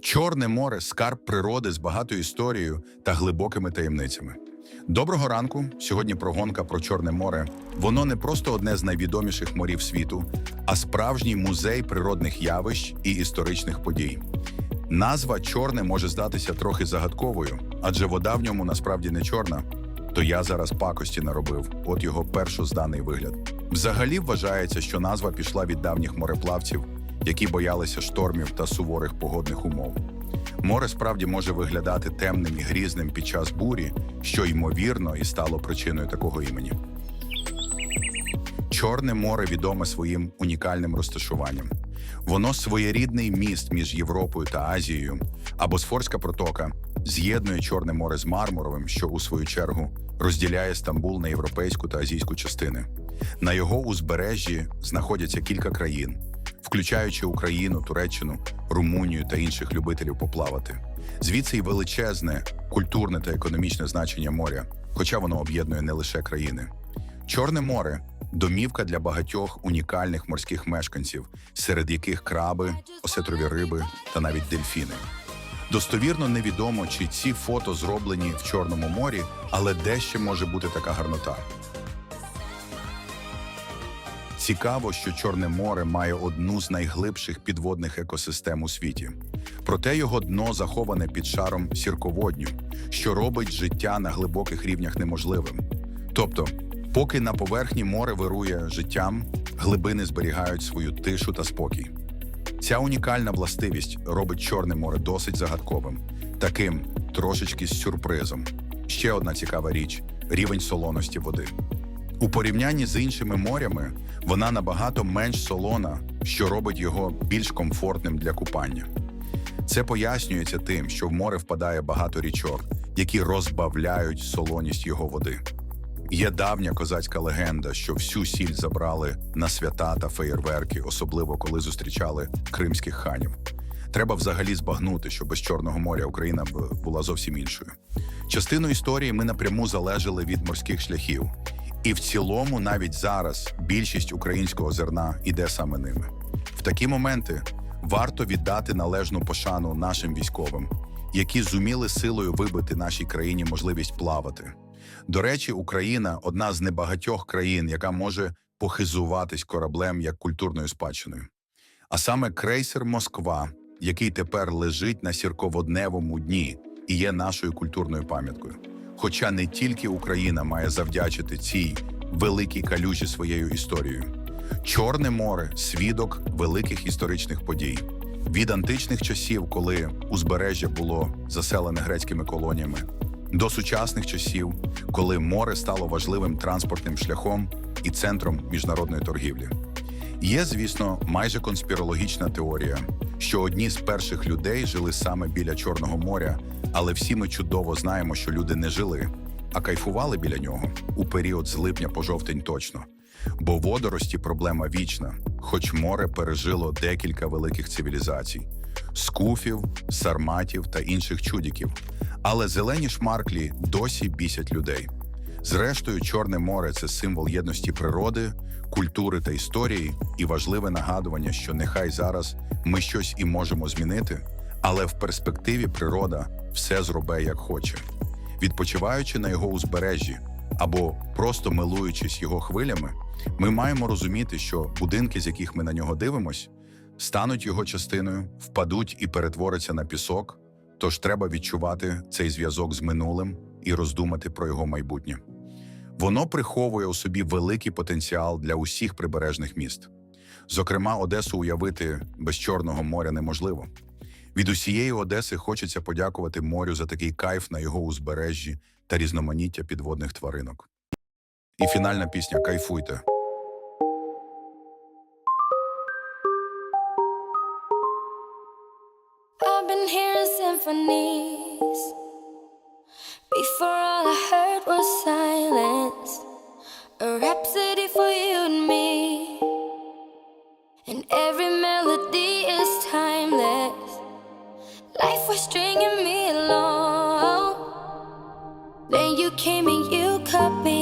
Чорне море скарб природи з багатою історією та глибокими таємницями. Доброго ранку. Сьогодні прогонка про Чорне море. Воно не просто одне з найвідоміших морів світу, а справжній музей природних явищ і історичних подій. Назва Чорне може здатися трохи загадковою, адже вода в ньому насправді не чорна. То я зараз пакості наробив, от його першозданий вигляд. Взагалі вважається, що назва пішла від давніх мореплавців, які боялися штормів та суворих погодних умов. Море справді може виглядати темним і грізним під час бурі, що ймовірно і стало причиною такого імені. Чорне море відоме своїм унікальним розташуванням. Воно своєрідний міст між Європою та Азією, а Босфорська протока з'єднує Чорне море з Мармуровим, що у свою чергу розділяє Стамбул на європейську та азійську частини. На його узбережжі знаходяться кілька країн, включаючи Україну, Туреччину, Румунію та інших любителів поплавати. Звідси й величезне культурне та економічне значення моря, хоча воно об'єднує не лише країни. Чорне море домівка для багатьох унікальних морських мешканців, серед яких краби, осетрові риби та навіть дельфіни. Достовірно невідомо, чи ці фото зроблені в Чорному морі, але де ще може бути така гарнота. Цікаво, що Чорне море має одну з найглибших підводних екосистем у світі. Проте його дно заховане під шаром сірководню, що робить життя на глибоких рівнях неможливим. Тобто, поки на поверхні море вирує життям, глибини зберігають свою тишу та спокій. Ця унікальна властивість робить Чорне море досить загадковим, таким трошечки з сюрпризом. Ще одна цікава річ рівень солоності води. У порівнянні з іншими морями вона набагато менш солона, що робить його більш комфортним для купання. Це пояснюється тим, що в море впадає багато річок, які розбавляють солоність його води. Є давня козацька легенда, що всю сіль забрали на свята та феєрверки, особливо коли зустрічали кримських ханів. Треба взагалі збагнути, що без Чорного моря Україна була зовсім іншою. Частину історії ми напряму залежали від морських шляхів, і в цілому, навіть зараз, більшість українського зерна іде саме ними. В такі моменти варто віддати належну пошану нашим військовим, які зуміли силою вибити нашій країні можливість плавати. До речі, Україна одна з небагатьох країн, яка може похизуватись кораблем як культурною спадщиною. А саме крейсер Москва, який тепер лежить на сірководневому дні і є нашою культурною пам'яткою. Хоча не тільки Україна має завдячити цій великій калюжі своєю історією. Чорне море свідок великих історичних подій. Від античних часів, коли узбережжя було заселене грецькими колоніями, до сучасних часів, коли море стало важливим транспортним шляхом і центром міжнародної торгівлі. Є, звісно, майже конспірологічна теорія, що одні з перших людей жили саме біля Чорного моря, але всі ми чудово знаємо, що люди не жили, а кайфували біля нього у період з липня по жовтень точно. Бо водорості проблема вічна, хоч море пережило декілька великих цивілізацій: скуфів, сарматів та інших чудіків. Але зелені шмарклі досі бісять людей. Зрештою, Чорне море це символ єдності природи, культури та історії, і важливе нагадування, що нехай зараз ми щось і можемо змінити, але в перспективі природа все зробе як хоче. Відпочиваючи на його узбережжі або просто милуючись його хвилями, ми маємо розуміти, що будинки, з яких ми на нього дивимось, стануть його частиною, впадуть і перетворяться на пісок. Тож треба відчувати цей зв'язок з минулим і роздумати про його майбутнє. Воно приховує у собі великий потенціал для усіх прибережних міст. Зокрема, Одесу уявити без Чорного моря неможливо. Від усієї Одеси хочеться подякувати морю за такий кайф на його узбережжі та різноманіття підводних тваринок. І фінальна пісня Кайфуйте. Before all I heard was silence. stringing me along. Then you came and you cut me